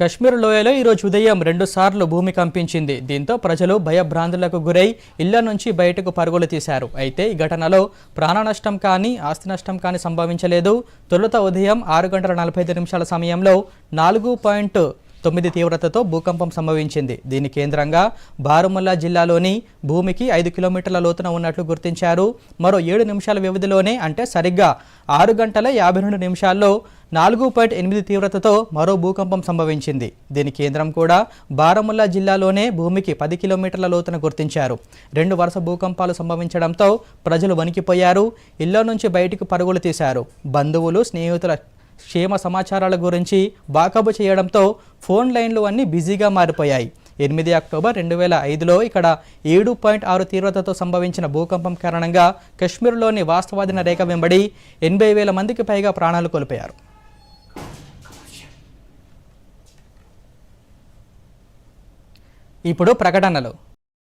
కశ్మీర్ లోయలో ఈరోజు ఉదయం రెండుసార్లు భూమి కంపించింది. దీంతో ప్రజలు భయభ్రాంతులకు గురై ఇళ్ళ నుంచి బయటకు పరుగులు తీశారు. అయితే ఈ ఘటనలో ప్రాణ నష్టం కానీ ఆస్తి నష్టం కానీ సంభవించలేదు. తొలుత ఉదయం ఆరు గంటల నలభై ఐదు నిమిషాల సమయంలో నాలుగు పాయింట్ తొమ్మిది తీవ్రతతో భూకంపం సంభవించింది. దీని కేంద్రంగా బారుముల్లా జిల్లాలోని భూమికి ఐదు కిలోమీటర్ల లోతున ఉన్నట్లు గుర్తించారు. మరో ఏడు నిమిషాల వ్యవధిలోనే అంటే సరిగ్గా ఆరు గంటల యాభై రెండు నిమిషాల్లో నాలుగు పాయింట్ ఎనిమిది తీవ్రతతో మరో భూకంపం సంభవించింది. దీని కేంద్రం కూడా బారాముల్లా జిల్లాలోనే భూమికి పది కిలోమీటర్ల లోతున గుర్తించారు. రెండు వరుస భూకంపాలు సంభవించడంతో ప్రజలు వణికిపోయారు ఇళ్ళ నుంచి బయటకు పరుగులు తీశారు. బంధువులు స్నేహితుల క్షేమ సమాచారాల గురించి వాకబు చేయడంతో ఫోన్ లైన్లు అన్నీ బిజీగా మారిపోయాయి. ఎనిమిది అక్టోబర్ రెండు వేల ఐదులో ఇక్కడ ఏడు పాయింట్ ఆరు తీవ్రతతో సంభవించిన భూకంపం కారణంగా కశ్మీర్లోని వాస్తవాదిన రేఖ వెంబడి ఎనభై వేల మందికి పైగా ప్రాణాలు కోల్పోయారు. ఇప్పుడు ప్రకటనలు.